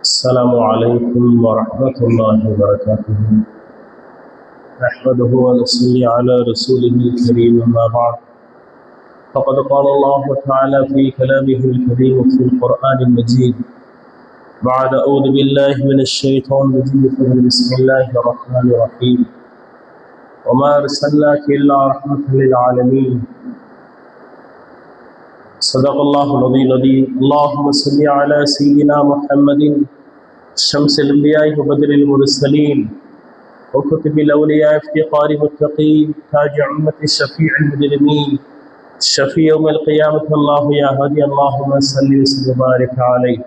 السلام عليكم ورحمة الله وبركاته. نحمده ونصلي على رسوله الكريم أما بعد. فقد قال الله تعالى في كلامه الكريم في القرآن المجيد بعد أعوذ بالله من الشيطان الرجيم بسم الله الرحمن الرحيم. وما أرسلناك إلا رحمة للعالمين. صدق الله العظيم العظيم اللهم صل على سيدنا محمد شمس الانبياء وبدر المرسلين وكتب الاولياء افتقار المتقين تاج عمة الشفيع المجرمين شفيع يوم القيامة الله يا هادي اللهم صل وسلم وبارك عليه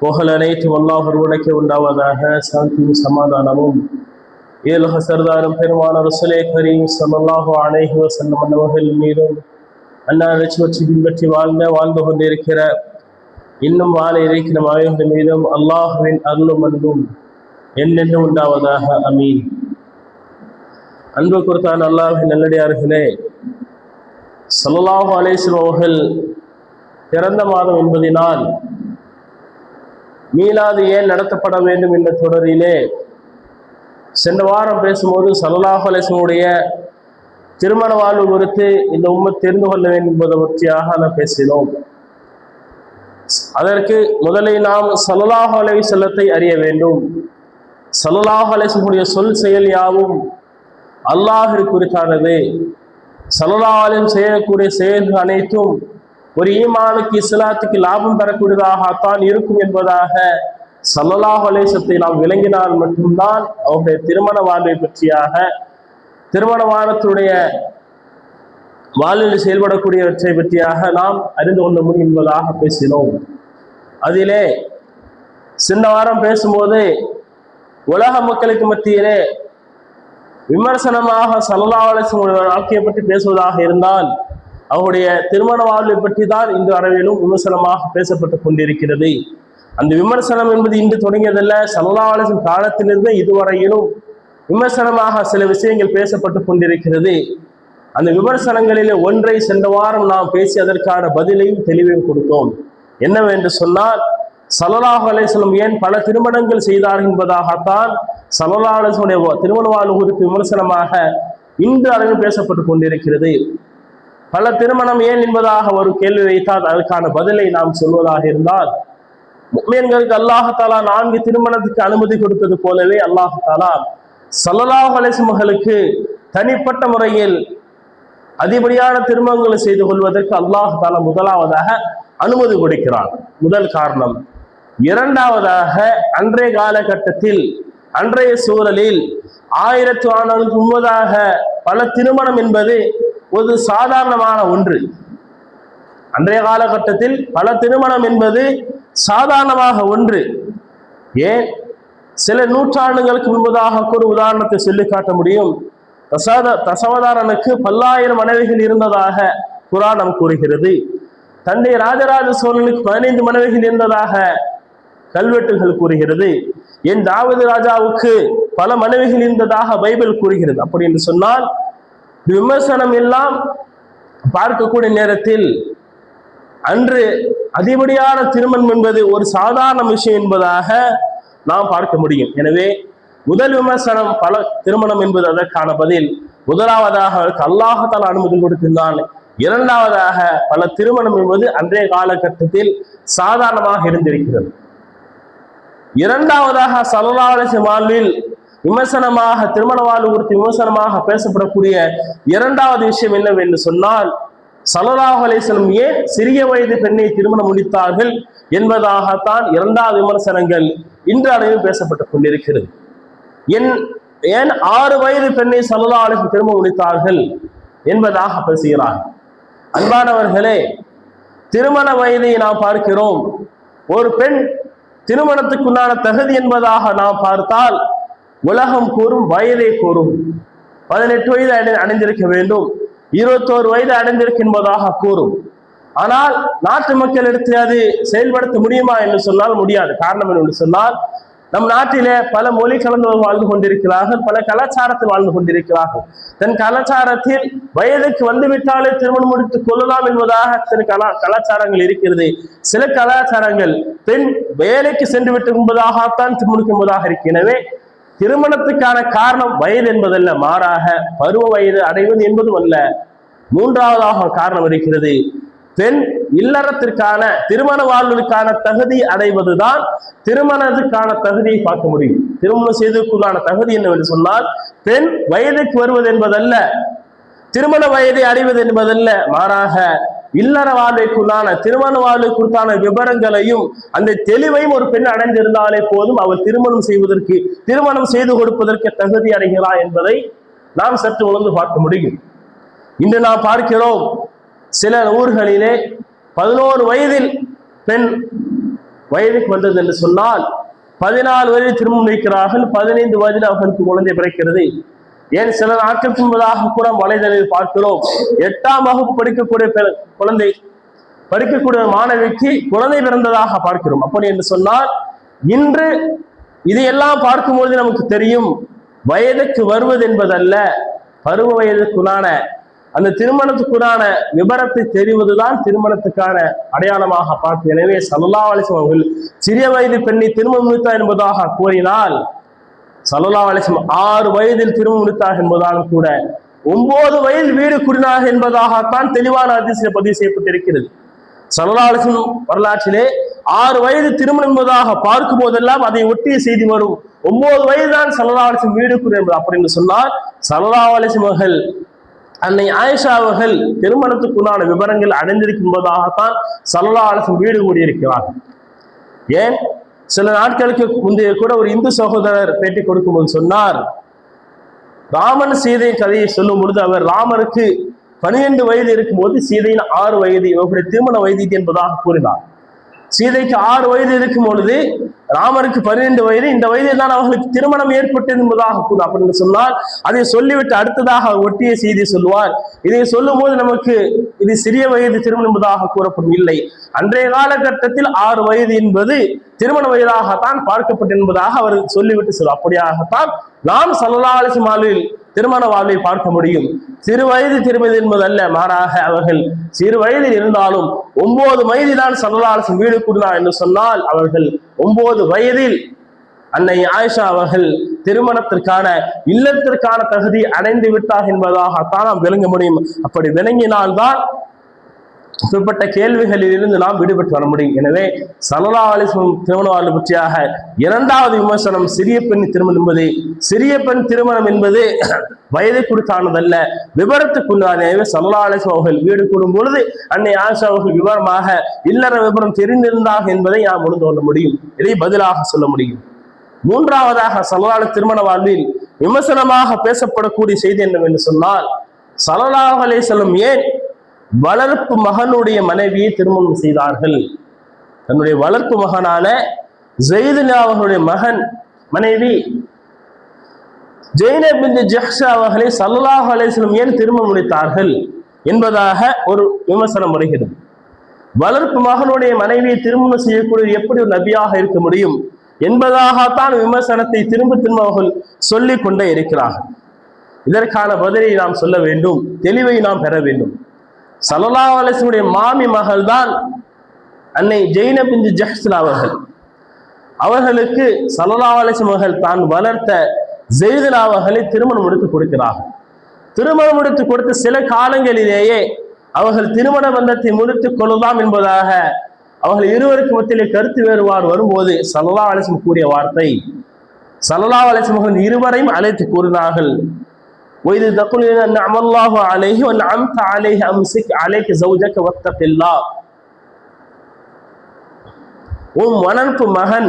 புகழ் அனைத்தும் அல்லாஹ் ஒருவனுக்கு உண்டாவதாக சாந்தியும் சமாதானமும் ஏலக சர்தாரும் பெருமான ரசுலே கரீம் சல்லாஹு அலைஹி வசல்லம் அன்னவர்கள் மீதும் அண்ணா வச்சு பின்பற்றி வாழ்ந்த வாழ்ந்து கொண்டிருக்கிற இன்னும் வாழ இருக்கிற மாயவர்கள் மீதும் அல்லாஹுவின் அருளும் அன்பும் என்னென்று உண்டாவதாக. அமீன். அன்பு கொடுத்தான் அல்லாஹின் நல்லடியார்களே சல்லாஹு அலேஸ்லம் அவர்கள் பிறந்த மாதம் என்பதினால் மீளாது ஏன் நடத்தப்பட வேண்டும் என்ற தொடரிலே சென்ற வாரம் பேசும்போது சல்லாஹ் திருமண வாழ்வு குறித்து இந்த உண்மை தெரிந்து கொள்ள வேண்டும் என்பதை பற்றியாக நாம் பேசினோம். அதற்கு முதலில் நாம் சல்லாஹ் அலை செல்லத்தை அறிய வேண்டும். சல்லாஹ் அலேசனுடைய சொல் செயல் யாவும் அல்லாஹிற்கு குறித்தானது. சல்லாஹாலையும் செய்யக்கூடிய செயல்கள் அனைத்தும் ஒரு ஈமானுக்கு இஸ்லாத்துக்கு லாபம் பெறக்கூடியதாகத்தான் இருக்கும் என்பதாக சல்லல்லாஹ் அலேசத்தை நாம் விளங்கினால் மட்டும்தான் அவருடைய திருமண வாழ்வை பற்றியாக திருமண வாரத்துடைய வாழ்வில் செயல்படக்கூடியவற்றை பற்றியாக நாம் அறிந்து கொள்ள முடியும் என்பதாக பேசினோம். அதிலே சின்ன வாரம் பேசும்போது உலக மக்களுக்கு மத்தியிலே விமர்சனமாக சல்லா வாழ்க்கையை பற்றி பேசுவதாக இருந்தால் அவருடைய திருமண வாழ்வை பற்றி தான் இன்று அளவிலும் விமர்சனமாக பேசப்பட்டு கொண்டிருக்கிறது. அந்த விமர்சனம் என்பது இன்று தொடங்கியதல்ல. சல்லாவலசின் காலத்திலிருந்து இதுவரையிலும் விமர்சனமாக சில விஷயங்கள் பேசப்பட்டு கொண்டிருக்கிறது. அந்த விமர்சனங்களிலே ஒன்றை சென்ற வாரம் நாம் பேசி அதற்கான பதிலையும் தெளிவையும் கொடுத்தோம். என்னவென்று சொன்னால் சலலாஹ் அலேஸ்லம் ஏன் பல திருமணங்கள் செய்தார் என்பதாகத்தான் சலலா அலேஸ்வனுடைய திருமண வாழ்வு குறித்து விமர்சனமாக இன்று அளவில் பேசப்பட்டு கொண்டிருக்கிறது. பல திருமணம் ஏன் என்பதாக ஒரு கேள்வி வைத்தால் அதற்கான பதிலை நாம் சொல்வதாக இருந்தால் முக்மீன்களுக்கு அல்லாஹாலா நான்கு திருமணத்துக்கு அனுமதி கொடுத்தது போலவே அல்லாஹாலா சல்லலாஹ் அலிஸ்மகளுக்கு தனிப்பட்ட முறையில் அதிபடியான திருமணங்களை செய்து கொள்வதற்கு அல்லாஹாலா முதலாவதாக அனுமதி கொடுக்கிறான். முதல் காரணம் இரண்டாவதாக அன்றைய காலகட்டத்தில் அன்றைய சூழலில் ஆயிரத்து ஆண்டுகளுக்கு முன்பதாக பல திருமணம் என்பது ஒரு சாதாரணமான ஒன்று. அன்றைய காலகட்டத்தில் பல திருமணம் என்பது சாதாரணமாக ஒன்று. ஏன்? சில நூற்றாண்டுகளுக்கு முன்பதாக கூட உதாரணத்தை சொல்லி காட்ட முடியும். தசாத தசவதாரனுக்கு பல்லாயிரம் மனைவிகள் இருந்ததாக புராணம் கூறுகிறது. தந்தை ராஜராஜ சோழனுக்கு பதினைந்து மனைவிகள் இருந்ததாக கல்வெட்டுகள் கூறுகிறது. என் தாவது ராஜாவுக்கு பல மனைவிகள் இருந்ததாக பைபிள் கூறுகிறது. அப்படி என்று சொன்னால் விமர்சனம் எல்லாம் பார்க்கக்கூடிய நேரத்தில் அன்று அதிபடியான திருமணம் என்பது ஒரு சாதாரண விஷயம் என்பதாக நாம் பார்க்க முடியும். எனவே முதல் விமர்சனம் பல திருமணம் என்பது அதற்கான பதில். முதலாவதாக அல்லாஹத்தால் அனுமதி கொடுத்திருந்தான் இரண்டாவதாக பல திருமணம் என்பது அன்றைய காலகட்டத்தில் சாதாரணமாக இருந்திருக்கிறது. இரண்டாவதாக சலலாவலசி வாழ்வில் விமர்சனமாக திருமண வாழ்வு குறித்து விமர்சனமாக பேசப்படக்கூடிய இரண்டாவது விஷயம் என்னவென்று சொன்னால் சலலாஹ் அலிஸ்லம் ஏன் சிறிய வயது பெண்ணை திருமணம் முடித்தார்கள் என்பதாகத்தான் இரண்டாவது விமர்சனங்கள் இன்று அளவில் பேசப்பட்டுக் கொண்டிருக்கிறது. என் ஏன் ஆறு வயது பெண்ணை சல்லா அலிஸ்லம் திருமணம் முடித்தார்கள் என்பதாக பேசுகிறார்கள் அன்பானவர்களே திருமண வயதை நாம் பார்க்கிறோம். ஒரு பெண் திருமணத்துக்குண்டான தகுதி என்பதாக நாம் பார்த்தால் உலகம் கூறும் வயதை கூறும். பதினெட்டு வயது அடை அடைந்திருக்க வேண்டும். இருபத்தோரு வயது அடைந்திருக்கின்றதாக கூறும். ஆனால் நாட்டு மக்கள் எடுத்து அது செயல்படுத்த முடியுமா என்று சொன்னால் முடியாது. காரணம் என்று சொன்னால் நம் நாட்டிலே பல மொழி கலந்தவர்கள் வாழ்ந்து கொண்டிருக்கிறார்கள் பல கலாச்சாரத்தில் வாழ்ந்து கொண்டிருக்கிறார்கள். தன் கலாச்சாரத்தில் வயதுக்கு வந்துவிட்டாலே திருமணம் முடித்துக் கொள்ளலாம் என்பதாக சில கலா கலாச்சாரங்கள் இருக்கிறது. சில கலாச்சாரங்கள் பெண் வேலைக்கு சென்று விட்டு என்பதாகத்தான் திருமணம் என்பதாக இருக்கு திருமணத்துக்கான காரணம் வயது என்பதல்ல மாறாக பருவ வயது அடைவது என்பதும் அல்ல. மூன்றாவதாக காரணம் இருக்கிறது பெண் இல்லறத்திற்கான திருமண வாழ்வதற்கான தகுதி அடைவதுதான் திருமணத்துக்கான தகுதியை பார்க்க முடியும். திருமணம் செய்ததுக்குள்ளான தகுதி என்னவென்று சொன்னால் பெண் வயதுக்கு வருவது என்பதல்ல திருமண வயதை அடைவது என்பதல்ல மாறாக இல்லற வாழ்வைக்குள்ளான திருமண வாழ்வுக்குண்டான விவரங்களையும் அந்த தெளிவையும் ஒரு பெண் அடைந்திருந்தாலே போதும். அவள் திருமணம் செய்வதற்கு திருமணம் செய்து கொடுப்பதற்கு தகுதி அடைகிறாள் என்பதை நாம் சற்று உணர்ந்து பார்க்க முடியும். இன்று நாம் பார்க்கிறோம் சில ஊர்களிலே பதினோரு வயதில் பெண் வயதுக்கு வந்தது என்று சொன்னால் பதினாலு வயதில் திருமணம் வைக்கிறார்கள் பதினைந்து வயதில் அவர்களுக்கு குழந்தை பிறக்கிறது. ஏன் சில நாட்களுக்கு முன்பதாக கூட வலைதளத்தில் பார்க்கிறோம். எட்டாம் வகுப்பு படிக்கக்கூடிய குழந்தை படிக்கக்கூடிய மாணவிக்கு குழந்தை பிறந்ததாக பார்க்கிறோம். அப்படி என்று சொன்னால் இன்று இதையெல்லாம் பார்க்கும்போது நமக்கு தெரியும் வயதுக்கு வருவது என்பதல்ல பருவ வயதுக்குள்ளான அந்த திருமணத்துக்குள்ளான விபரத்தை தெரிவதுதான் திருமணத்துக்கான அடையாளமாக பார்த்து எனவே சல்லா அலிசம் அவர்கள் சிறிய வயது பெண்ணை திருமணம் முடித்தார் என்பதாக கூறினால் சல்லா அலிசம் ஆறு வயதில் திருமணம் முடித்தார் என்பதாலும் கூட ஒன்பது வயதில் வீடு குடினார் என்பதாகத்தான் தெளிவான அதிசயம் பதிவு செய்யப்பட்டிருக்கிறது. சல்லல்லாஹு வரலாற்றிலே ஆறு வயது திருமணம் என்பதாக பார்க்கும் போதெல்லாம் அதை ஒட்டிய செய்தி வரும். ஒன்பது வயதுதான் சல்லல்லாஹு வீடு குடி என்பது. அப்படின்னு சொன்னால் சல்லல்லாஹு அலைஹி அவர்கள் அன்னை ஆயிஷா அவர்கள் திருமணத்துக்குண்டான விவரங்கள் அடைந்திருக்கும் என்பதாகத்தான் சல்லல்லாஹு வீடு கூடியிருக்கிறார்கள். ஏன்? சில நாட்களுக்கு முந்தைய கூட ஒரு இந்து சகோதரர் பேட்டி கொடுக்கும்போது சொன்னார். ராமன் சீதை கதையை சொல்லும் பொழுது அவர் ராமருக்கு பனிரெண்டு வயது இருக்கும்போது சீதையின் ஆறு வயது இவருடைய திருமண வயது என்பதாக கூறினார். சீதைக்கு ஆறு வயது இருக்கும் பொழுது ராமருக்கு பன்னிரெண்டு வயது. இந்த வயதில் தான் அவர்களுக்கு திருமணம் ஏற்பட்டது என்பதாக கூறு அப்படின்னு சொன்னால் அதை சொல்லிவிட்டு அடுத்ததாக ஒட்டிய செய்தி சொல்லுவார். இதை சொல்லும் போது நமக்கு இது சிறிய வயது திருமணம் என்பதாக கூறப்படும் இல்லை. அன்றைய காலகட்டத்தில் ஆறு வயது என்பது திருமண வயதாகத்தான் பார்க்கப்பட்டு என்பதாக அவர் சொல்லிவிட்டு சொல் அப்படியாகத்தான் நாம் சல்லல்லாஹு மாலில் திருமண வாழ்வை பார்க்க முடியும். சிறு வயது திருமதி என்பதல்ல மாறாக அவர்கள் சிறு வயதில் இருந்தாலும் ஒன்பது வயதில்தான் சல்லல்லாஹு வீடு கூடினார் என்று சொன்னால் அவர்கள் ஒன்பது வயதில் அன்னை ஆயிஷா அவர்கள் திருமணத்திற்கான இல்லத்திற்கான தகுதி அடைந்து விட்டார் என்பதாகத்தான் நாம் விளங்க முடியும். அப்படி விளங்கினால்தான் இப்படிப்பட்ட கேள்விகளில் இருந்து நாம் விடுபட்டு வர முடியும். எனவே சலலா அலிஸ்லம் திருமண வாழ்வு பற்றியாக இரண்டாவது விமர்சனம் சிறிய பெண் திருமணம் என்பது சிறிய பெண் திருமணம் என்பது வயதை குறித்தானதல்ல. விவரத்துக்குண்டான எனவே சலலா அலிஸ்லம் அவர்கள் வீடு கூடும் பொழுது அன்னை ஆஷா அவர்கள் விவரமாக இல்லற விவரம் தெரிந்திருந்தாக என்பதை நாம் உணர்ந்து கொள்ள முடியும். இதை பதிலாக சொல்ல முடியும். மூன்றாவதாக சலலாள திருமண வாழ்வில் விமர்சனமாக பேசப்படக்கூடிய செய்தி என்னவென்று சொன்னால் சலலாஹ் செல்லும் ஏன் வளர்ப்பு மகனுடைய மனைவியை திருமணம் செய்தார்கள். தன்னுடைய வளர்ப்பு மகனான ஜெயிதுல்லா அவர்களுடைய மகன் மனைவி ஜெயினப் பின் ஜஹ்ஷா அவர்களை சல்லாஹ் அலேஸ்லம் ஏன் திருமணம் முடித்தார்கள் என்பதாக ஒரு விமர்சனம் வருகிறது. வளர்ப்பு மகனுடைய மனைவியை திருமணம் செய்யக்கூடிய எப்படி ஒரு நபியாக இருக்க முடியும் என்பதாகத்தான் விமர்சனத்தை திரும்ப திரும்ப அவர்கள் சொல்லிக் கொண்டே இருக்கிறார்கள். இதற்கான பதிலை நாம் சொல்ல வேண்டும் தெளிவை நாம் பெற வேண்டும். சல்லல்லா அலிஸ்னுடைய மாமி மகள் தான் அன்னை ஜெயின பிந்து ஜஹ்ஸ்லா அவர்கள். அவர்களுக்கு சல்லல்லா அலிஸ் மகள் தான் வளர்த்த ஜெயிதுலா அவர்களை திருமணம் எடுத்து கொடுக்கிறார்கள். திருமணம் எடுத்து கொடுத்த சில காலங்களிலேயே அவர்கள் திருமண பந்தத்தை முடித்துக் கொள்ளலாம் என்பதாக அவர்கள் இருவருக்கு மத்தியிலே கருத்து வேறுபாடு வரும்போது சல்லல்லா அலிஸ்லம் கூறிய வார்த்தை சலலா அலிஸ்லம் இருவரையும் அழைத்து கூறினார்கள். وإذ تقول إن نعم الله عليه وأنعمت عليه أمسك عليك زوجك واتق الله உன் மணப்பு மகன்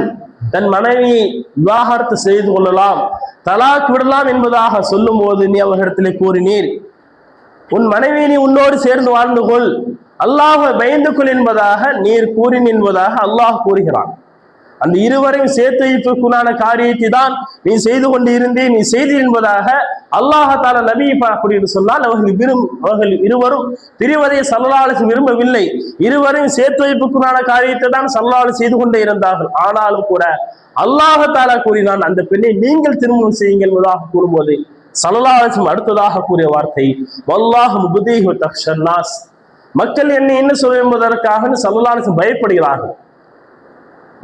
தன் மனைவியை விவாகரத்து செய்து கொள்ளலாம் தலாக் விடலாம் என்பதாக சொல்லும் போது நீ அவர்களிடத்திலே கூறினீர் உன் மனைவியை நீ உன்னோடு சேர்ந்து வாழ்ந்து கொள் அல்லாஹ் பயந்து கொள் என்பதாக நீர் கூறின் என்பதாக அல்லாஹ் கூறுகிறான் அந்த இருவரையும் சேர்த்து வைப்புக்குண்டான காரியத்தை தான் நீ செய்து கொண்டு இருந்தே நீ செய்தி என்பதாக அல்லாஹால நபி அப்படின்னு சொன்னால் அவர்கள் விரும் அவர்கள் இருவரும் பிரிவதை சல்லாலசு விரும்பவில்லை. இருவரையும் சேர்த்து வைப்புக்குள்ளான காரியத்தை தான் சல்லாலு செய்து கொண்டே இருந்தார்கள். ஆனாலும் கூட அல்லாஹால கூறினான் அந்த பெண்ணை நீங்கள் திருமணம் செய்யுங்கள் என்பதாக கூறும்போது சல்லாலசும் அடுத்ததாக கூறிய வார்த்தை வல்லாஹம் முபுதீஹு தக்ஷன்னாஸ் மக்கள் என்னை என்ன சொல்ல என்பதற்காக பயப்படுகிறார்கள்.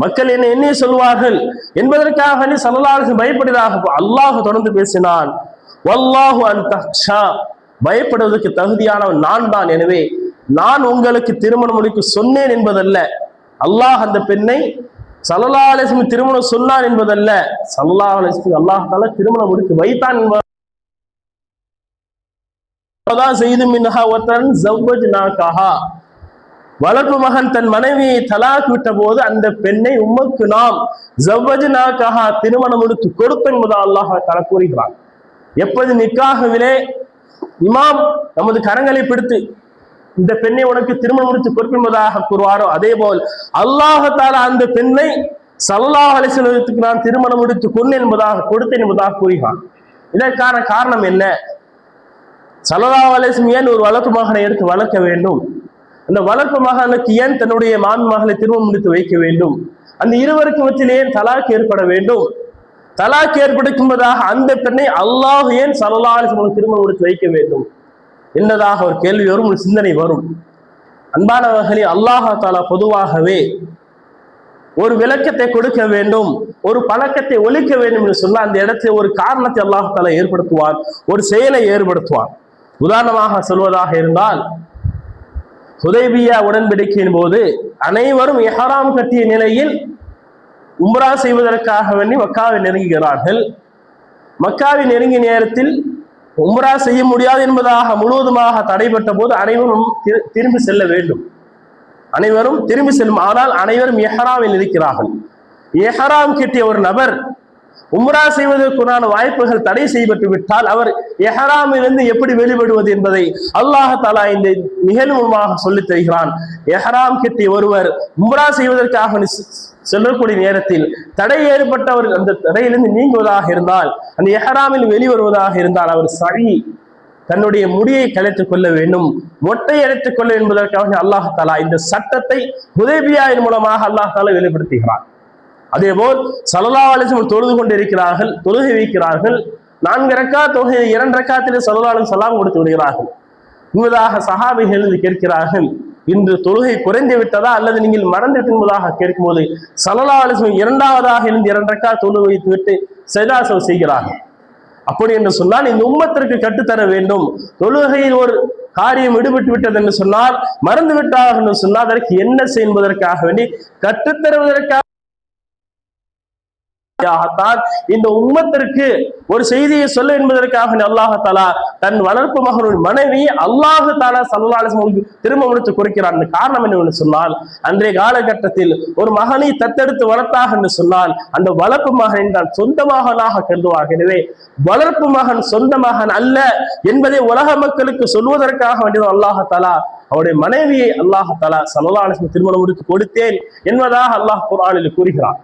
மக்கள் என்ன என்ன சொல்வார்கள் என்பதற்காக நீ சல்லாஹு பயப்படுவதாக அல்லாஹ் தொடர்ந்து பேசினான். வல்லாஹு அன் தக்ஷா பயப்படுவதற்கு தகுதியானவன் நான் தான். எனவே நான் உங்களுக்கு திருமணம் முடிக்க சொன்னேன் என்பதல்ல. அல்லாஹ் அந்த பெண்ணை சல்லா அலிஸ்லம் திருமணம் சொன்னான் என்பதல்ல. சல்லா அலிஸ்லம் அல்லாஹ் திருமணம் முடித்து வைத்தான் என்பதான் செய்து மின்ஹா ஒருத்தன் ஜவ்வஜ் நாக்காஹா வளர்ப்பு மகன் தன் மனைவியை தலாக் விட்ட போது அந்த பெண்ணை உமக்கு நாம் ஜவ்வஜனாக்காக திருமணம் முடித்து கொடுப்போம் என்பதா அல்லாஹ் தர கூறுகிறான். எப்போது நிக்காகவிலே இமாம் நமது கரங்களை பிடித்து இந்த பெண்ணை உனக்கு திருமணம் முடித்து கொடுப்பதாக கூறுவாரோ அதே போல் அல்லாஹால அந்த பெண்ணை சல்லாஹ் அலிசலத்துக்கு நான் திருமணம் முடித்து கொண்டு என்பதாக கொடுத்தேன் என்பதாக கூறுகிறான். இதற்கான காரணம் என்ன? சல்லா அலிஸ்லம் ஏன் ஒரு வளர்ப்பு மகனை எடுத்து வளர்க்க வேண்டும்? அந்த வளர்ப்பு மகனுக்கு ஏன் தன்னுடைய மான்மகளை மகளை திருமணம் முடித்து வைக்க வேண்டும்? அந்த இருவருக்கு மத்தியில் ஏன் தலாக் ஏற்பட வேண்டும்? தலாக் ஏற்படுத்தும்பதாக அந்த பெண்ணை அல்லாஹ் ஏன் சல்லா திருமணம் முடித்து வைக்க வேண்டும்? என்னதாக ஒரு கேள்வி வரும் ஒரு சிந்தனை வரும். அன்பானவர்களே அல்லாஹா தாலா பொதுவாகவே ஒரு விளக்கத்தை கொடுக்க வேண்டும் ஒரு பழக்கத்தை ஒழிக்க வேண்டும் என்று சொன்னால் அந்த இடத்தை ஒரு காரணத்தை அல்லாஹால ஏற்படுத்துவான் ஒரு செயலை ஏற்படுத்துவான். உதாரணமாக சொல்வதாக இருந்தால் ஹுதைபியா உடன்படிக்கையின் போது அனைவரும் எஹராம் கட்டிய நிலையில் உம்ரா செய்வதற்காக வேண்டி மக்காவை நெருங்குகிறார்கள். மக்காவை நெருங்கிய நேரத்தில் உம்ரா செய்ய முடியாது என்பதாக முழுவதுமாக தடைபட்ட போது அனைவரும் திரும்பி செல்ல வேண்டும். அனைவரும் திரும்பி செல்லும். ஆனால் அனைவரும் எஹராமில் இருக்கிறார்கள். எஹராம் கிட்டிய ஒரு நபர் உம்ரா செய்வதற்குண்டான வாய்ப்புகள் தடை செய்யப்பட்டு விட்டால் அவர் எஹராமிலிருந்து எப்படி வெளிப்படுவது என்பதை அல்லாஹ் தாலா இந்த நிகழ்வுமாக சொல்லித் தருகிறான். எஹராம் கிட்டி ஒருவர் உம்ரா செய்வதற்காக செல்லக்கூடிய நேரத்தில் தடை ஏற்பட்டவர் அந்த தடையிலிருந்து நீங்குவதாக இருந்தால் அந்த எஹராமில் வெளிவருவதாக இருந்தால் அவர் சரி. தன்னுடைய முடியை கலைத்துக் கொள்ள வேண்டும். மொட்டை அடைத்துக் கொள்ள என்பதற்காக அல்லாஹ் தாலா இந்த சட்டத்தை உதவியாயின் மூலமாக அல்லாஹ் வெளிப்படுத்துகிறான். அதே போல் சல்லா அலிசம் தொழுது கொண்டிருக்கிறார்கள் தொழுகை வைக்கிறார்கள். நான்கு ரக்கா தொகை இரண்டு ரக்காத்திலே சல்லாலும் சலாம் கொடுத்து விடுகிறார்கள். முழுதாக சஹாபிகள் என்று கேட்கிறார்கள் இன்று தொழுகை குறைந்து விட்டதா அல்லது நீங்கள் மறந்து என்பதாக கேட்கும்போது சலலா அலிசம் இரண்டாவதாக இருந்து இரண்டு ரக்கா தொழுகை வைத்து விட்டு சைதாசம் செய்கிறார்கள். அப்படி என்று சொன்னால் இந்த உம்மத்திற்கு கட்டுத்தர வேண்டும். தொழுகையில் ஒரு காரியம் விடுபட்டு விட்டது என்று சொன்னால் மறந்து விட்டார்கள் என்று சொன்னால் அதற்கு என்ன செய்வதற்காக வேண்டி கற்றுத்தருவதற்காக இந்த உம்மத்திற்கு ஒரு செய்தியை சொல்ல என்பதற்காக அல்லாஹாலா தன் வளர்ப்பு மகனுடைய மனைவி அல்லாஹு தாலா சல்லாஹுக்கு திரும்ப முடித்து கொடுக்கிறான் காரணம் என்னவென்று சொன்னால் அன்றைய காலகட்டத்தில் ஒரு மகனை தத்தெடுத்து வளர்த்தாக என்று சொன்னால் அந்த வளர்ப்பு மகனை தான் சொந்த மகனாக கருதுவார்கள் எனவே வளர்ப்பு மகன் சொந்த மகன் அல்ல என்பதை உலக மக்களுக்கு சொல்வதற்காக வேண்டியது அல்லாஹாலா அவருடைய மனைவியை அல்லாஹாலா சல்லா திருமணம் முடித்து கொடுத்தேன் என்பதாக அல்லாஹ் குரானில் கூறுகிறான்.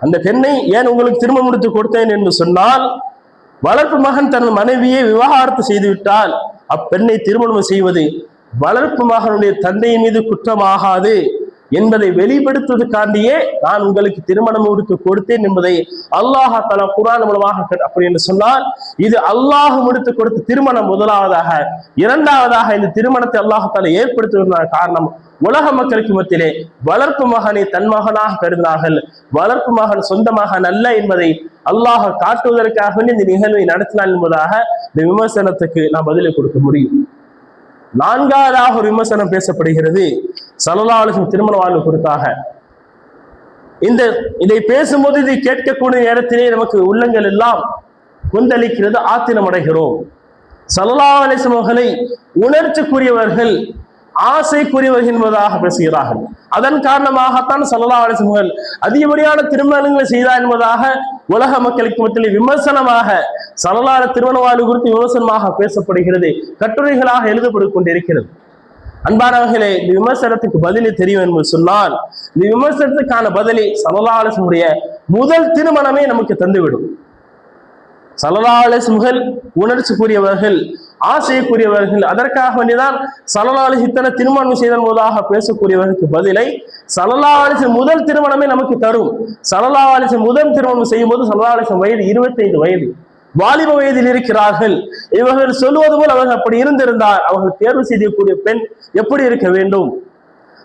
அந்த பெண்ணை ஏன் உங்களுக்கு திருமணம் முடித்து கொடுத்தேன் என்று சொன்னால் வளர்ப்பு மகன் தனது மனைவியை விவாகரத்து செய்துவிட்டால் அப்பெண்ணை திருமணம் செய்வது வளர்ப்பு மகனுடைய தந்தையின் மீது குற்றமாகாது. என்பதை வெளிப்படுத்துவதற்காண்டியே நான் உங்களுக்கு திருமணம் முடித்து கொடுத்தேன் என்பதை அல்லாஹ் தலா குரான் மூலமாக அப்படி என்று சொன்னால் இது அல்லாஹ் முடித்து கொடுத்த திருமணம் முதலாவதாக இரண்டாவதாக இந்த திருமணத்தை அல்லாஹால ஏற்படுத்துவதற்கான காரணம் உலக மக்களுக்கு மத்தியிலே வளர்ப்பு மகனை தன் மகனாக கருதினார்கள். வளர்ப்பு மகன் சொந்த மகன் அல்ல என்பதை அல்லாஹ் காட்டுவதற்காக இந்த நிகழ்வை நடத்தினான் என்பதாக இந்த விமர்சனத்துக்கு நான் பதிலை கொடுக்க முடியும். நான்காவதாக ஒரு விமர்சனம் பேசப்படுகிறது. சலலாளுக்கும் திருமண வாழ்வு குறித்தாக இந்த இதை பேசும்போது இதை கேட்கக்கூடிய நேரத்திலே நமக்கு உள்ளங்கள் எல்லாம் கொந்தளிக்கிறது ஆத்திரம் அடைகிறோம் சலலா அலிசமர்களை உணர்ச்சிக்குரியவர்கள் ஆசைக்குரியவர்கள் வருகின்றதாக பேசுகிறார்கள். அதன் காரணமாகத்தான் சல்லா அலிசமர்கள் அதிகப்படியான திருமணங்களை செய்தார் என்பதாக உலக மக்களுக்கு மத்தியில் விமர்சனமாக சலலார திருமண வாழ்வு குறித்து விமர்சனமாக பேசப்படுகிறது கட்டுரைகளாக எழுதப்பட்டு கொண்டிருக்கிறது. அன்பானவர்களே இந்த விமர்சனத்துக்கு பதிலி தெரியும் என்று சொன்னால் இந்த விமர்சனத்துக்கான பதிலை சலலாலசனுடைய முதல் திருமணமே நமக்கு தந்துவிடும். சலலாலசுகள் உணர்ச்சிக்குரியவர்கள் கூறியவர்கள் அதற்காக வேண்டிதான் சலலாலிஸ் இத்தனை திருமணம் செய்தன் போதாக பேசக்கூடியவர்களுக்கு பதிலை சலலாலிசின் முதல் திருமணமே நமக்கு தரும். சலலாலிசின் முதல் திருமணம் செய்யும் போது சலலாலிசன் வயது இருபத்தைந்து வயது. வாலிப வயதில் இருக்கிறார்கள். இவர்கள் சொல்லுவது போல் அவர்கள் அப்படி இருந்திருந்தார் அவர்கள் தேர்வு செய்யக்கூடிய பெண் எப்படி இருக்க வேண்டும்?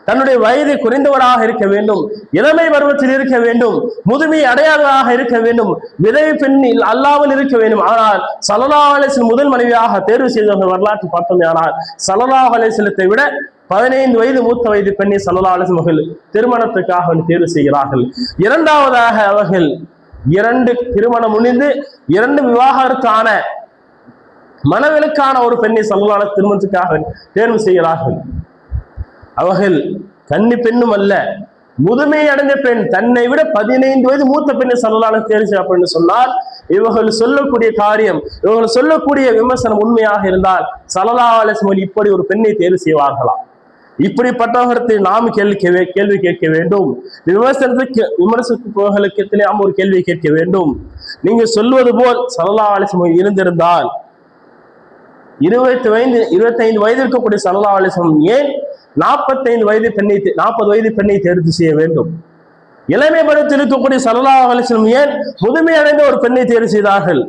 தன்னுடைய வயது குறைந்தவராக இருக்க வேண்டும் இளமை பருவத்தில் இருக்க வேண்டும் முதுமை அடையாளராக இருக்க வேண்டும் விதவை பெண்ணில் அல்லாமல் இருக்க வேண்டும். ஆனால் சலலா அலிசின் முதல் மனைவியாக தேர்வு செய்தவர்கள் வரலாற்று பார்த்தோம் ஆனால் சலலா அலிசலத்தை விட பதினைந்து வயது மூத்த வயது பெண்ணை சலலா மகள் திருமணத்துக்காக தேர்வு செய்கிறார்கள். இரண்டாவதாக அவர்கள் இரண்டு திருமணம் முடிந்து இரண்டு விவாகரத்தான மனவிலுக்கான ஒரு பெண்ணை சல்லலால திருமணத்துக்காக தேர்வு செய்கிறார்கள். அவர்கள் கன்னி பெண்ணும் அல்ல முதுமை அடைந்த பெண் தன்னை விட பதினைந்து வயது மூத்த பெண்ணை சொல்லலாம் தேர்ச்சி அப்படின்னு சொன்னால் இவர்கள் சொல்லக்கூடிய காரியம் இவர்கள் சொல்லக்கூடிய விமர்சனம் உண்மையாக இருந்தால் சலலா அலிஸ்மல் இப்படி ஒரு பெண்ணை தேர்வு செய்வார்களா? இப்படிப்பட்டவர்களை நாம் கேள்வி கேள்வி கேட்க வேண்டும். விமர்சனத்துக்கு விமர்சனத்துக்கு நாம் ஒரு கேள்வி கேட்க வேண்டும். நீங்க சொல்வது போல் சலலா அலிஸ்மல் இருந்திருந்தால் இருபத்தி வயது இருபத்தைந்து வயது இருக்கக்கூடிய சலலா அலிஸ்லம் ஏன் நாற்பத்தைந்து வயது பெண்ணை நாற்பது வயது பெண்ணை தேர்வு செய்ய வேண்டும். இளமை பருவத்தில் இருக்கக்கூடிய சல்லா அலிஸ்லம் ஏன் முதுமை அடைந்த ஒரு பெண்ணை தேர்வு செய்தார்கள்?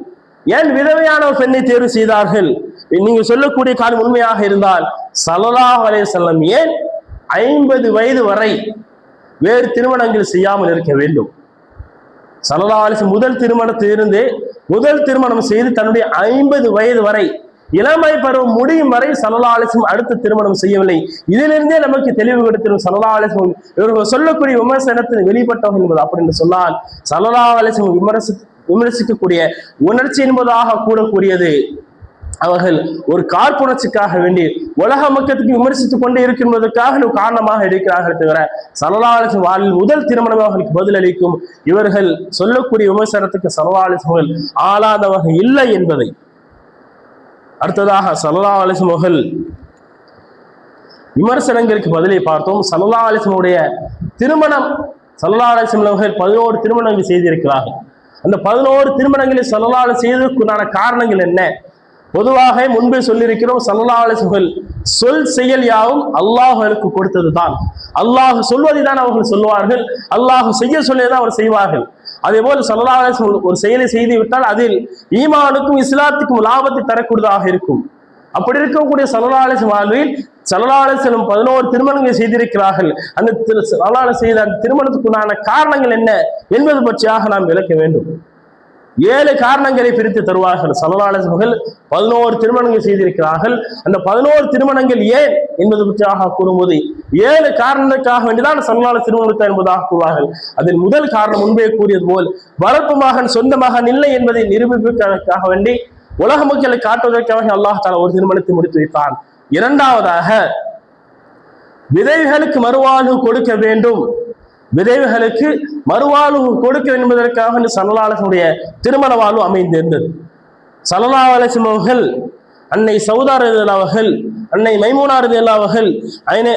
ஏன் விதவையான ஒரு பெண்ணை தேர்வு செய்தார்கள்? நீங்க சொல்லக்கூடிய காலம் உண்மையாக இருந்தால் சல்லா அலிசல்லம் ஏன் ஐம்பது வயது வரை வேறு திருமணங்கள் செய்யாமல் இருக்க வேண்டும்? சல்லா அலிஸ்லம் முதல் திருமணத்திலிருந்து முதல் திருமணம் செய்து தன்னுடைய ஐம்பது வயது வரை இளமை பருவம் முடியும் வரை சலலாலிசம் அடுத்து அடுத்த திருமணம் செய்யவில்லை. இதிலிருந்தே நமக்கு தெளிவு கொடுத்திடும் சலலாலிசம் இவர்கள் சொல்லக்கூடிய விமர்சனத்தில் வெளிப்பட்டவர்கள் என்பது அப்படின்னு சொன்னால் சலலாலிசம் அலிஸ்லம் விமர்சி விமர்சிக்கக்கூடிய உணர்ச்சி என்பதாக கூடக்கூடியது அவர்கள் ஒரு காழ்ப்புணர்ச்சிக்காக வேண்டி உலக மக்களுக்கு விமர்சித்துக் கொண்டே இருக்கின்றதற்காக காரணமாக இருக்கிறார்கள் தவிர சலவாலிசம் வாழ்வில் முதல் திருமணம் அவர்களுக்கு பதிலளிக்கும் இவர்கள் சொல்லக்கூடிய விமர்சனத்துக்கு சலவாலிசங்கள் ஆளாதவர்கள் இல்லை என்பதை அடுத்ததாக சல்லா அலிஸ்லம் அவர்கள் விமர்சனங்களுக்கு பதிலை பார்த்தோம். சல்லா அலிஸ்லமுடைய திருமணம் சல்லா அலிஸ்லம் அவர்கள் பதினோரு திருமணங்கள் செய்திருக்கிறார்கள். அந்த பதினோரு திருமணங்களை சல்லா அலி செய்ததற்குண்டான காரணங்கள் என்ன? பொதுவாக முன்பே சொல்லியிருக்கிறோம் சல்லா அலிஸ்கள் சொல் செயல் யாவும் அல்லாஹருக்கு கொடுத்தது தான் அல்லாஹ் சொல்வதை தான் அவர்கள் சொல்லுவார்கள். அல்லாஹ் செய்ய சொல்லியதான் அவர் செய்வார்கள். அதே போல சல்லா ஒரு செயலை செய்து விட்டால் அதில் ஈமானுக்கும் இஸ்லாத்துக்கும் லாபத்தை தரக்கூடியதாக இருக்கும். அப்படி இருக்கக்கூடிய சலலாலஸ் வாழ்வில் சலலாலசனம் பதினோரு திருமணங்களை செய்திருக்கிறார்கள். அந்த திரு செய்த அந்த திருமணத்துக்குண்டான காரணங்கள் என்ன என்பது பற்றியாக நாம் விளக்க வேண்டும். ஏழு காரணங்களை பிரித்து தருவார்கள். சலலாலஸ் பதினோரு திருமணங்கள் செய்திருக்கிறார்கள். அந்த பதினோரு திருமணங்கள் ஏன் என்பது பற்றியாக கூறும்போது ஏழு காரணத்துக்காக வேண்டிதான் சலலால திருமணத்தை என்பதாக கூறுவார்கள். அதில் முதல் காரணம் முன்பே கூறியது போல் வளர்ப்பு மகன் சொந்த மகன் இல்லை என்பதை நிரூபிப்பதற்காக வேண்டி உலக மக்களை காட்டுவதற்காக அல்லாஹ் தாலா ஒரு திருமணத்தை முடித்து வைத்தான். இரண்டாவதாக விதைகளுக்கு மறுவாழ்வு கொடுக்க வேண்டும். விதைவுகளுக்கு மறுவாழ்வு கொடுக்க என்பதற்காக இந்த திருமண வாழ்வு அமைந்திருந்தது. சல்லலாலசம் அவர்கள் அன்னை சவுதார் அவர்கள் அன்னை மைமூனா அவர்கள் அன்னை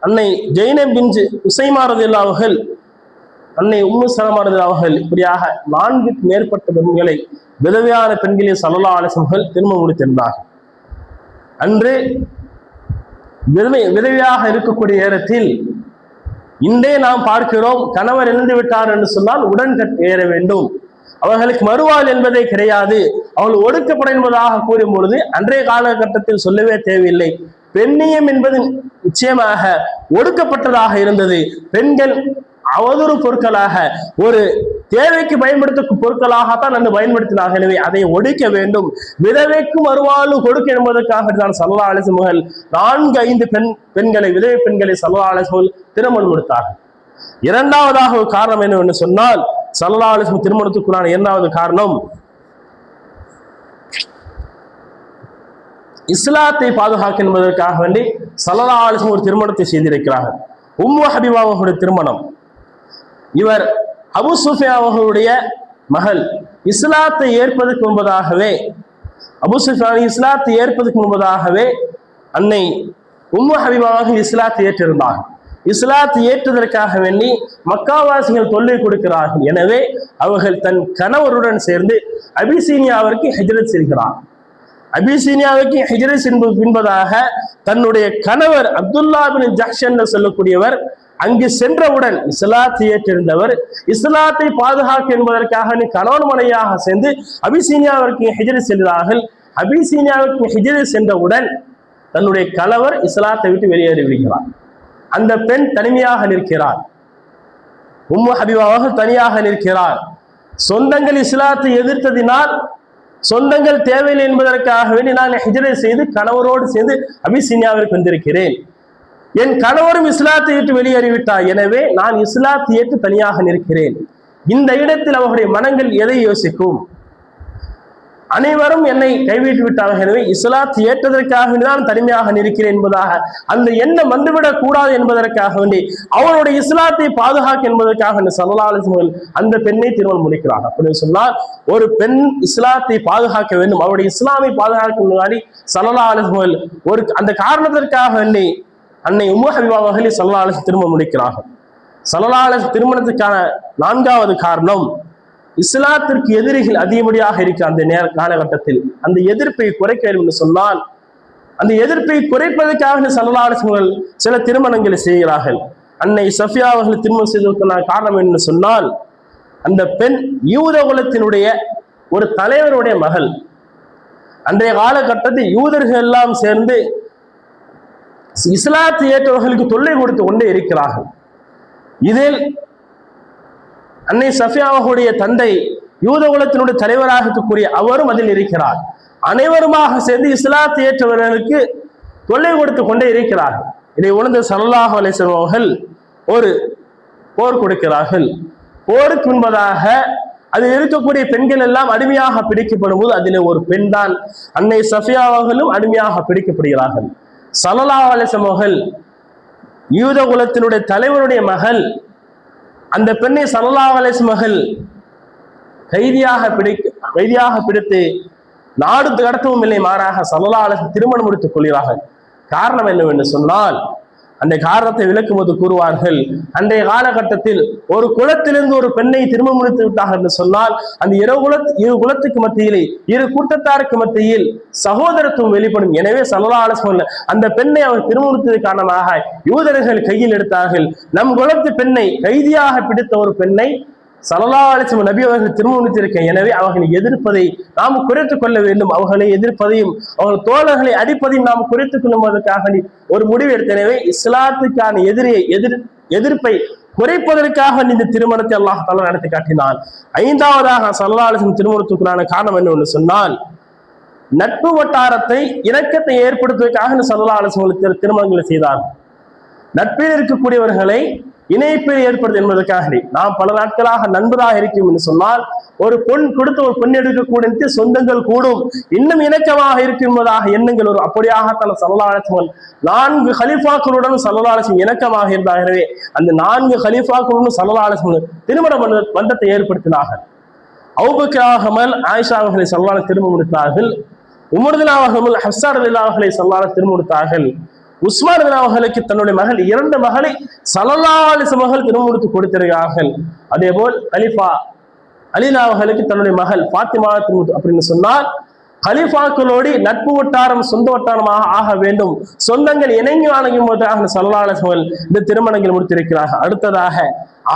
அன்னை ஜெயினப் பிஞ்சு உசைமா அவர்கள் அன்னை உம்மு சலமா அவர்கள் இப்படியாக நான்குக்கு மேற்பட்ட பெண்களை விதவையான பெண்களின் சல்லா அலிசம்கள் திருமணம் முடித்திருந்தார்கள் அன்று விதவை விதவையாக இருக்கக்கூடிய நேரத்தில் இன்றே நாம் பார்க்கிறோம் கணவர் இழந்து விட்டார் என்று சொன்னால் உடன் ஏற வேண்டும். அவர்களுக்கு மறுவாள் என்பதே கிடையாது. அவள் ஒடுக்கப்பட என்பதாக கூறும் பொழுது அன்றைய காலகட்டத்தில் சொல்லவே தேவையில்லை. பெண்ணியம் என்பது நிச்சயமாக ஒடுக்கப்பட்டதாக இருந்தது. பெண்கள் அவதூறு பொருட்களாக ஒரு தேவைக்கு பயன்படுத்த பொருட்களாகத்தான் அன்று பயன்படுத்தினார்கள். எனவே அதை ஒடுக்க வேண்டும். விதவைக்கு மறுவாழ்வு கொடுக்க என்பதற்காக தான் சல்லா அலிசுமகள் நான்கு ஐந்து பெண் பெண்களை விதவை பெண்களை சல்லா அலிசுமகள் திருமணம் கொடுத்தார்கள். இரண்டாவதாக ஒரு காரணம் என்னவென்று சொன்னால் சல்லா அலிஸ்லம் திருமணத்துக்குள்ளான இரண்டாவது காரணம் இஸ்லாத்தை பாதுகாக்க என்பதற்காக வேண்டி சல்லா அலிஸ்லம் ஒரு திருமணத்தை செய்திருக்கிறார்கள். உம்மு ஹபிபாவுடைய திருமணம். இவர் அபு சுஃபியா அவர்களுடைய மகள். இஸ்லாத்தை ஏற்பதற்கு முன்பதாகவே அபு சுஃபியான் இஸ்லாத்தை ஏற்பதற்கு முன்பதாகவே அன்னை உம்மு ஹபிபாவாக இஸ்லாத்தை ஏற்றிருந்தார். இஸ்லாத்தை ஏற்றுவதற்காக வேண்டி மக்காவாசிகள் தொல்லை கொடுக்கிறார்கள். எனவே அவர்கள் தன் கணவருடன் சேர்ந்து அபிசீனியாவிற்கு ஹிஜ்ரத் செல்கிறார். அபிசீனியாவுக்கு ஹிஜ்ரத் என்பது பின்பதாக தன்னுடைய கணவர் அப்துல்லா பின் சொல்லக்கூடியவர் அங்கு சென்றவுடன் இஸ்லாத்தை ஏற்றிருந்தவர். இஸ்லாத்தை பாதுகாக்க என்பதற்காக நீ கணவன் மனையாக சேர்ந்து அபிசீனியாவிற்கு ஹிஜரி செல்கிறார்கள். அபிசீனியாவிற்கு ஹிஜரி சென்றவுடன் தன்னுடைய கணவர் இஸ்லாத்தை விட்டு வெளியேறி விடுகிறார். அந்த பெண் தனிமையாக நிற்கிறார். உம்மு ஹபிபாவாக தனியாக நிற்கிறார். சொந்தங்கள் இஸ்லாத்தை எதிர்த்ததினால் சொந்தங்கள் தேவையில்லை என்பதற்காக வேண்டி நான் ஹிஜரை செய்து கணவரோடு சேர்ந்து அபிசீனியாவிற்கு வந்திருக்கிறேன். என் கணவரும் இஸ்லாத்தை விட்டு வெளியேறிவிட்டார். எனவே நான் இஸ்லாத்தை ஏற்று தனியாக நிற்கிறேன். இந்த இடத்தில் அவர்களுடைய மனங்கள் எதை யோசிக்கும்? அனைவரும் என்னை கைவிட்டு விட்டார்கள். எனவே இஸ்லாத்தை ஏற்றதற்காக வேண்டி தனிமையாக நிற்கிறேன் என்பதாக அந்த எண்ணம் வந்துவிடக் கூடாது என்பதற்காக வேண்டி அவனுடைய இஸ்லாத்தை பாதுகாக்க என்பதற்காக இந்த அந்த பெண்ணை திருமணம் முடிக்கிறார். அப்படின்னு சொன்னால் ஒரு பெண் இஸ்லாத்தை பாதுகாக்க வேண்டும். அவருடைய இஸ்லாமை பாதுகாக்க முன்னாடி சல்லா அலிஸ்மகள் ஒரு அந்த காரணத்திற்காக வேண்டி அன்னை உம்மு ஹபிபா மகளி திருமணம் முடிக்கிறார்கள். சல்லா திருமணத்துக்கான நான்காவது காரணம் இஸ்லாத்திற்கு எதிரிகள் அதிகப்படியாக இருக்க அந்த நேர காலகட்டத்தில் அந்த எதிர்ப்பை குறைக்க வேண்டும் என்று சொன்னால் அந்த எதிர்ப்பை குறைப்பதற்காக சல்லலாசங்கள் சில திருமணங்களை செய்கிறார்கள். அன்னை சஃபியா அவர்கள் திருமணம் செய்வதற்கான காரணம் என்று சொன்னால் அந்த பெண் யூத குலத்தினுடைய ஒரு தலைவருடைய மகள். அன்றைய காலகட்டத்தில் யூதர்கள் எல்லாம் சேர்ந்து இஸ்லாத்தை ஏற்றவர்களுக்கு தொல்லை கொடுத்து கொண்டே இருக்கிறார்கள். இதில் அன்னை சஃபியாவுடைய தந்தை யூத குலத்தினுடைய தலைவராக இருக்கக்கூடிய அவரும் அதில் இருக்கிறார். அனைவருமாக சேர்ந்து இஸ்லாத்தை ஏற்றவர்களுக்கு தொல்லை கொடுத்து கொண்டே இருக்கிறார்கள். இதை உணர்ந்த சல்லாஹ் அலிஸ்லாம் அவர்கள் ஒரு போர் கொடுக்கிறார்கள். போருக்கு முன்பதாக அதில் இருக்கக்கூடிய பெண்கள் எல்லாம் அடிமையாக பிடிக்கப்படும் போது அதில் ஒரு பெண் தான் அன்னை சஃபியா அவர்களும் அடிமையாக பிடிக்கப்படுகிறார்கள். சல்லல்லா அலிஸ்லாம் அவர்கள் யூத குலத்தினுடைய தலைவருடைய மகள் அந்த பெண்ணை சல்லா அலிஸ் மகள் கைதியாக பிடிக்க கைதியாக பிடித்து நாடு கடத்தவும் இல்லை மாறாக சல்லா அலிஸ் திருமணம் முடித்துக் கொள்கிறார்கள். காரணம் என்னவென்று சொன்னால் அந்த காரணத்தை விளக்கும் போது கூறுவார்கள் அன்றைய காலகட்டத்தில் ஒரு குலத்திலிருந்து ஒரு பெண்ணை திருமணம் முடித்து விட்டார்கள் என்று சொன்னால் அந்த இரு குல இரு குலத்துக்கு மத்தியிலே இரு கூட்டத்தாருக்கு மத்தியில் சகோதரத்துவம் வெளிப்படும். எனவே சல்லா சொல்ல அந்த பெண்ணை அவர் திருமணத்தது காரணமாக யூதர்கள் கையில் எடுத்தார்கள். நம் குலத்து பெண்ணை கைதியாக பிடித்த ஒரு பெண்ணை சல்லா அலிசம் நபி அவர்கள் திருமணித்திருக்க எனவே அவர்களை எதிர்ப்பதை நாம் குறைத்துக் கொள்ள வேண்டும். அவர்களை எதிர்ப்பதையும் அவர்கள் தோழர்களை அடிப்பதையும் நாம் குறைத்துக் கொள்ளுவதற்காக ஒரு முடிவு எடுத்த எனவே இஸ்லாத்துக்கான எதிரியை எதிர் எதிர்ப்பை குறைப்பதற்காக இந்த திருமணத்தை அல்லாஹ் தலா நடத்தி காட்டினான். ஐந்தாவதாக சல்லா அலிசம் திருமணத்துக்குள்ளான காரணம் என்ன என்னவென்று சொன்னால் நட்பு வட்டாரத்தை இணக்கத்தை ஏற்படுத்துவதற்காக இந்த சல்லா அலிசம் திருமணங்களை செய்தார் நட்பில் இருக்கக்கூடியவர்களை இணைப்பில் ஏற்படுது என்பதற்காக நாம் பல நாட்களாக நண்பராக இருக்கும் என்று சொன்னால் ஒரு பொன் கொடுத்து ஒரு பெண் எடுக்கக்கூடிய சொந்தங்கள் கூடும். இன்னும் இணக்கமாக இருக்கும் என்பதாக எண்ணங்கள். ஒரு அப்படியாக தன நான்கு ஹலிஃபாக்களுடன் சல்லாலட்சம் இணக்கமாக இருந்தாகவே அந்த நான்கு ஹலிஃபாக்களுடன் சல்லாலட்சங்கள் திருமண பந்த- பந்தத்தை ஏற்படுத்தினார்கள். அவுபக்காகமல் ஆயிஷா அவர்களை சல்லால திரும்ப முடித்தார்கள். அவர்கள் ஹப்சார் அவர்களை சல்லால திரும்ப முடித்தார்கள். உஸ்மான் அவர்களுக்கு தன்னுடைய மகள் இரண்டு மகளை சலலாலிச மகள் திருமணத்து கொடுத்திருக்கிறார்கள். அதே போல் கலிஃபா அலிலா அவர்களுக்கு தன்னுடைய மகள் பாத்திமா திருமணத்து அப்படின்னு சொன்னால் கலிஃபாக்களோடு நட்பு வட்டாரம் சொந்த வட்டாரமாக ஆக வேண்டும். சொந்தங்கள் இணங்கி வணங்கும் போதாக சல்லாலசங்கள் இந்த திருமணங்கள் முடித்திருக்கிறார்கள். அடுத்ததாக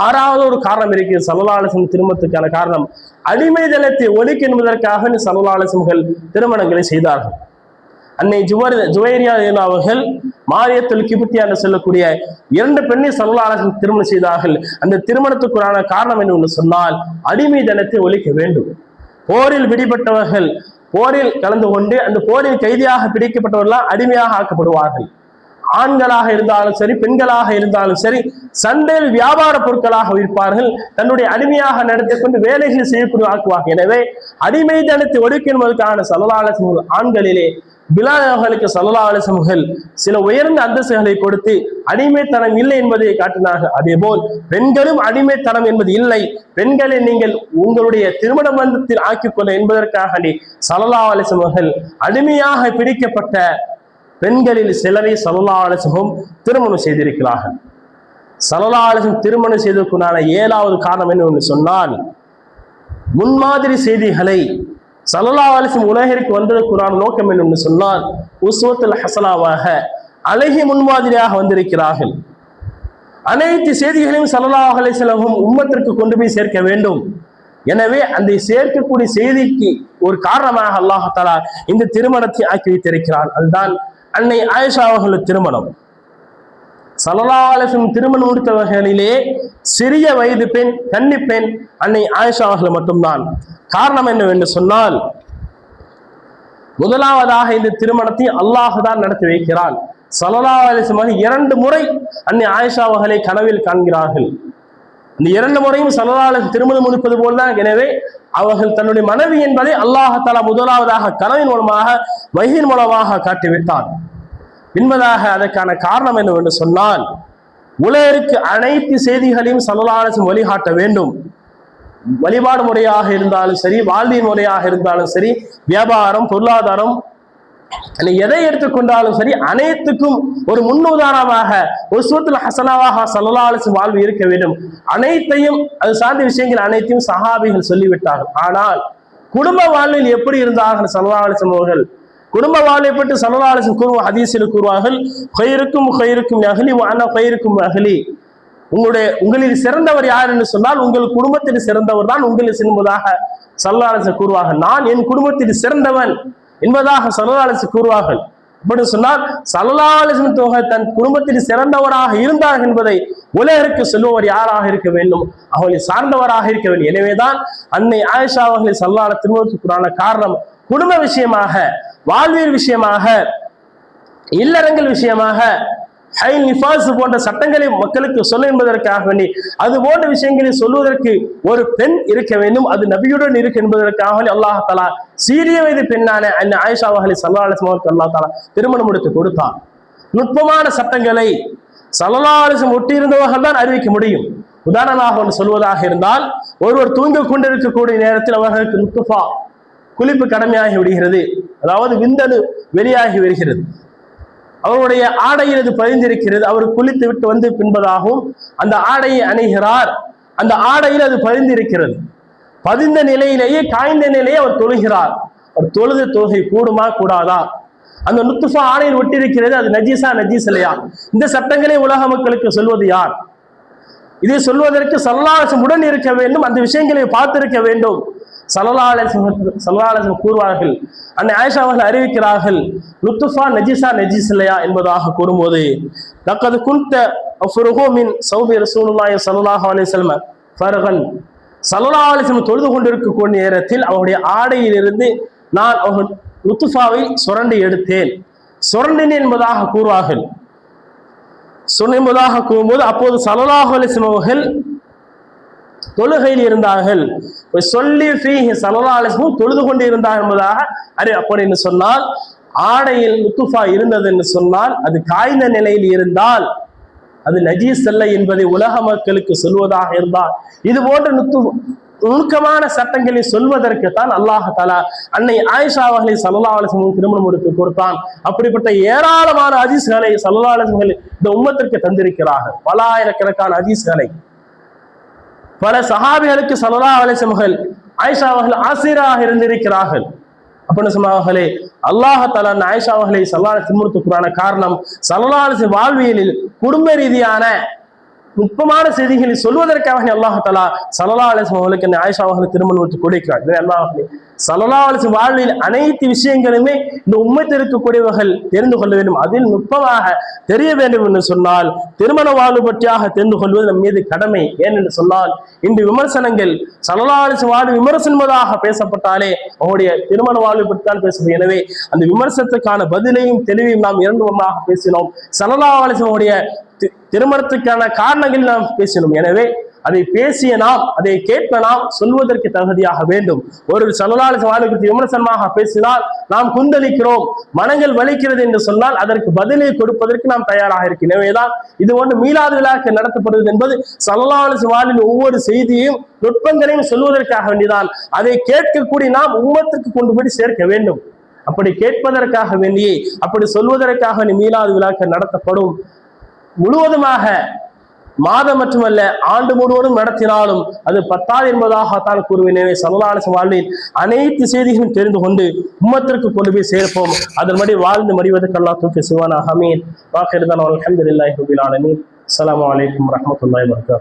ஆறாவது ஒரு காரணம் இருக்கிறது சல்லாலசம் திருமணத்துக்கான காரணம் அடிமை தளத்தை ஒழிக்க என்பதற்காக சல்லாலசம்கள் திருமணங்களை செய்தார்கள். அன்னை ஜுவர் ஜுவைரியா அவர்கள் மாரியத்துல் கிபுத்தியா என்று சொல்லக்கூடிய இரண்டு பெண்ணை சல்லாலசம் திருமணம் செய்தார்கள். அந்த திருமணத்துக்குறான காரணம் என்னவென்று சொன்னால் அடிமை தனத்தை ஒழிக்க வேண்டும். போரில் பிடிபட்டவர்கள் போரில் கலந்து கொண்டு அந்த போரில் கைதியாக பிடிக்கப்பட்டவர்களாம் அடிமையாக ஆக்கப்படுவார்கள். ஆண்களாக இருந்தாலும் சரி பெண்களாக இருந்தாலும் சரி சந்தையில் வியாபார பொருட்களாக விற்பார்கள் தன்னுடைய அடிமையாக நடத்தி கொண்டு வேலைகள் செய்யக்கூடிய ஆக்குவார்கள் எனவே அடிமை தனத்தை ஒடுக்க என்பதற்கான சலலாலசங்கள் ஆண்களிலே பிலால் அவர்களுக்கு சல்லா அலிசமுகள் சில உயர்ந்த அந்தஸ்துகளை கொடுத்து அடிமைத்தனம் இல்லை என்பதை காட்டினார்கள். அதே போல் பெண்களும் அடிமைத்தனம் என்பது இல்லை. பெண்களை நீங்கள் உங்களுடைய திருமண பந்தத்தில் ஆக்கிக்கொள்ள என்பதற்காக நீ சல்லா அலிசமுகள் அடிமையாக பிடிக்கப்பட்ட பெண்களில் சிலரை சல்லாலசமும் திருமணம் செய்திருக்கிறார்கள். சல்லாலசம் திருமணம் செய்ததற்குண்டான ஏழாவது காரணம் என்ன சொன்னால் முன்மாதிரி செய்திகளை சல்லா அலிசம் உலகிற்கு வந்திருக்கிறான் நோக்கம் என்னன்னு சொன்னால் உஸ்வத்துல் ஹசனாவாக அழகிய முன்மாதிரியாக வந்திருக்கிறார்கள். அனைத்து செய்திகளையும் சல்லா அலைஹி செலவும் உம்மத்திற்கு கொண்டு போய் சேர்க்க வேண்டும். எனவே அந்த சேர்க்கக்கூடிய செய்திக்கு ஒரு காரணமாக அல்லாஹ் இந்த திருமணத்தை ஆக்கி வைத்திருக்கிறான். அதுதான் அன்னை ஆயிஷா அவர்கள் திருமணம். சலலாலசம் திருமணம் முடித்தவர்களிலே சிறிய வயது பெண் கன்னி பெண் அன்னை ஆயிஷா அவர்கள் மட்டும்தான். காரணம் என்னவென்று சொன்னால் முதலாவதாக இந்த திருமணத்தை அல்லாஹ் தான் நடத்தி வைக்கிறான். சல்லா அலிஸ்மாக இரண்டு முறை அன்னை ஆயிஷா அவர்களை கனவில் காண்கிறார்கள். இந்த இரண்டு முறையும் சல்லா திருமணம் முடிப்பது போல்தான். எனவே அவர்கள் தன்னுடைய மனைவி என்பதை அல்லாஹால முதலாவதாக கனவின் மூலமாக வகையின் மூலமாக காட்டிவிட்டான். என்பதாக அதற்கான காரணம் என்னவென்று சொன்னால் உலகிற்கு அனைத்து செய்திகளையும் சமலாலசம் வழிகாட்ட வேண்டும். வழிபாடு முறையாக இருந்தாலும் சரி வாழ்வியல் முறையாக இருந்தாலும் சரி வியாபாரம் பொருளாதாரம் எதை எடுத்துக்கொண்டாலும் சரி அனைத்துக்கும் ஒரு முன்னுதாரணமாக ஒரு சூத்துல ஹசனாவாக சல்லலாலிசும் வாழ்வு இருக்க வேண்டும். அனைத்தையும் அது சார்ந்த விஷயங்கள் அனைத்தையும் சஹாபிகள் சொல்லிவிட்டார்கள். ஆனால் குடும்ப வாழ்வில் எப்படி இருந்தார்கள் சல்லலாலிசம் அவர்கள்? குடும்ப வாழ்வை பற்றி சல்லலாலிசம் கூறுவ ஹதீஸில் கூறுவார்கள் ஹயிறுக்கும் ஹயிறுக்கும் அகலி வானா ஹயிறுக்கும் அகலி. உங்களுடைய உங்களில் சிறந்தவர் யார் என்று சொன்னால் உங்கள் குடும்பத்தில் சிறந்தவர் தான் உங்களில் சிறந்ததாக சல்லாலசன் கூறுவார்கள். நான் என் குடும்பத்தில் சிறந்தவன் என்பதாக சல்லாலசு கூறுவார்கள். இப்படி சொன்னால் சல்லாலசன் தொகை தன் குடும்பத்தில் சிறந்தவராக இருந்தார் என்பதை உலகிற்கு சொல்லுவர் யாராக இருக்க வேண்டும்? அவர்களை சார்ந்தவராக இருக்க வேண்டும். எனவேதான் அன்னை ஆயிஷா அவர்களை சல்லால திருமணத்துக்குறான காரணம். குடும்ப விஷயமாக வாழ்வியல் விஷயமாக இல்லறங்கள் விஷயமாக ஹை நிஃபாஸ் போன்ற சட்டங்களை மக்களுக்கு சொல்ல என்பதற்காக வேண்டி அது போன்ற விஷயங்களை சொல்வதற்கு ஒரு பெண் இருக்க வேண்டும். அது நபியுடன் இருக்கு என்பதற்காக வேண்டி அல்லாஹ் தலா சீரிய வயது பெண்ணான அந்த ஆயிஷா அவர்களை சல்லா அலிஸ்மாவுக்கு அல்லா தலா திருமணம் முடித்து கொடுத்தார். நுட்பமான சட்டங்களை சல்லா அலிசம் ஒட்டியிருந்தவர்கள் தான் அறிவிக்க முடியும். உதாரணமாக ஒன்று சொல்வதாக இருந்தால் ஒருவர் தூங்கிக் கொண்டிருக்கக்கூடிய நேரத்தில் அவர்களுக்கு நுட்பா குளிப்பு கடமையாகி விடுகிறது. அதாவது விந்தணு வெளியாகி வருகிறது. அவருடைய ஆடையில் அது பதிந்திருக்கிறது. அவர் குளித்து விட்டு வந்து பின்பதாகவும் அந்த ஆடையை அணிகிறார். அந்த ஆடையில் அது பதிந்திருக்கிறது. பதிந்த நிலையிலேயே காய்ந்த நிலையை அவர் தொழுகிறார். அவர் தொழுது தொழுகை கூடுமா கூடாதா? அந்த நுத்துஃபா ஆடையில் ஒட்டிருக்கிறது அது நஜீஸா நஜீஸ் இல்லையா இந்த சட்டங்களை உலக மக்களுக்கு சொல்வது யார்? இதை சொல்வதற்கு சல்லாசம் உடன் இருக்க வேண்டும் அந்த விஷயங்களை பார்த்திருக்க வேண்டும். சலலாலசம் சலலாலசம் கூறுவார்கள். அன்னை ஆயிஷா அவர்கள் அறிவிக்கிறார்கள் லுத்துஃபா நஜிசா நஜிஸ் இல்லையா? என்பதாக கூறும்போது தக்கது குந்த ஃபுருகோமின் சௌபி ரசூலுல்லாஹி ஸல்லல்லாஹு அலிசல்ம ஃபர்கன். ஸல்லல்லாஹு அலைஹி தொழுது கொண்டிருக்கக்கூடிய நேரத்தில் அவருடைய ஆடையிலிருந்து நான் அவர்கள் லுத்துஃபாவை சுரண்டி எடுத்தேன். சுரண்டினேன் என்பதாக கூறுவார்கள். சொன்னதாக கூறும்போது அப்போது சலலாஹு அலிசம் அவர்கள் தொழுகையில் இருந்தார்கள். சொல்லி ஃபீஹி தொழுது கொண்டு இருந்தார் என்பதாக அறி அப்படின்னு சொன்னால் ஆடையில் முத்துஃபா இருந்தது என்று சொன்னால் அது காய்ந்த நிலையில் இருந்தால் அது நஜீஸ் அல்ல என்பதை உலக மக்களுக்கு சொல்வதாக இருந்தால் இது போன்ற நுத்து நுணுக்கமான சட்டங்களை சொல்வதற்கு தான் தலா அன்னை ஆயிஷா அவர்களை சல்லா திருமணம் முடித்து கொடுத்தான். அப்படிப்பட்ட ஏராளமான அதிசுகளை சல்லா இந்த உம்மத்திற்கு தந்திருக்கிறார்கள். பல ஆயிரக்கணக்கான அதிசுகளை பல சஹாபிகளுக்கு சல்லா அலிசமர்கள் ஆயிஷா அவர்கள் ஆசிரியராக இருந்திருக்கிறார்கள். அப்படின்னு சொன்னார்களே அல்லாஹ் ஆயிஷா அவர்களை சல்லாலை திமுறுத்துக்குறான காரணம் சல்லாலசி வாழ்வியலில் குடும்ப ரீதியான நுட்பமான செய்திகளை சொல்வதற்காக அல்லாஹ் தலா சல்லா அலிஸ்லாம் அவர்களுக்கு ஆயிஷா அவர்களை திருமணம் விட்டு கொடுக்கிறார். அல்லாஹே சலலா சல்லா அலிஸ்லாம் வாழ்வில் அனைத்து விஷயங்களுமே இந்த உண்மைத்து இருக்கக்கூடியவர்கள் தெரிந்து கொள்ள வேண்டும். அதில் நுட்பமாக தெரிய வேண்டும் என்று சொன்னால் திருமண வாழ்வு பற்றியாக தெரிந்து கொள்வது நம் மீது கடமை. ஏனென்று சொன்னால் இன்று விமர்சனங்கள் சலலா அலிஸ்லாம் வாழ்வு விமர்சனமாக பேசப்பட்டாலே அவருடைய திருமண வாழ்வு பற்றி தான் பேசுவது. எனவே அந்த விமர்சனத்துக்கான பதிலையும் தெளிவையும் நாம் இரண்டு பேசினோம். சலலா அலிஸ்லாமுடைய திருமணத்துக்கான காரணங்கள் நாம் பேசினோம் எனவே அதை பேசிய நாம் அதை கேட்ப நாம் சொல்வதற்கு தகுதியாக வேண்டும். ஒரு சலலாளி வாழ்க்கை விமர்சனமாக பேசினால் நாம் குந்தளிக்கிறோம். மனங்கள் வலிக்கிறது என்று சொன்னால் அதற்கு பதிலை கொடுப்பதற்கு நாம் தயாராக இருக்கிறோம் எனவேதான் இது ஒன்று மீளாது விழாக்கள் நடத்தப்படுவது என்பது சலலாளி வாழ்வில் ஒவ்வொரு செய்தியையும் நுட்பங்களையும் சொல்வதற்காக வேண்டிதான் அதை கேட்கக்கூடிய நாம் உம்மத்துக்கு கொண்டு போய் சேர்க்க வேண்டும். அப்படி கேட்பதற்காக வேண்டியே அப்படி சொல்வதற்காக மீளாது விழாக்கள் நடத்தப்படும். முழுவதுமாக மாதம் மட்டுமல்ல ஆண்டு முழுவதும் நடத்தினாலும் அது பத்தாது என்பதாகத்தான் கூறுவேன் எனவே சல்லாலச வாழ்வில் அனைத்து செய்திகளும் தெரிந்து கொண்டு உம்மத்திற்கு கொண்டு போய் சேர்ப்போம். அதன்படி வாழ்ந்து மடிவதற்கு அல்லா தூக்கி சிவானா ஹமீன் வாக்கிருதான் அலமதுல்லாஹி ரபில் ஆலமீன். அஸ்ஸலாமு அலைக்கும் வரஹ்மத்துல்லாஹி வபரகாத்துஹு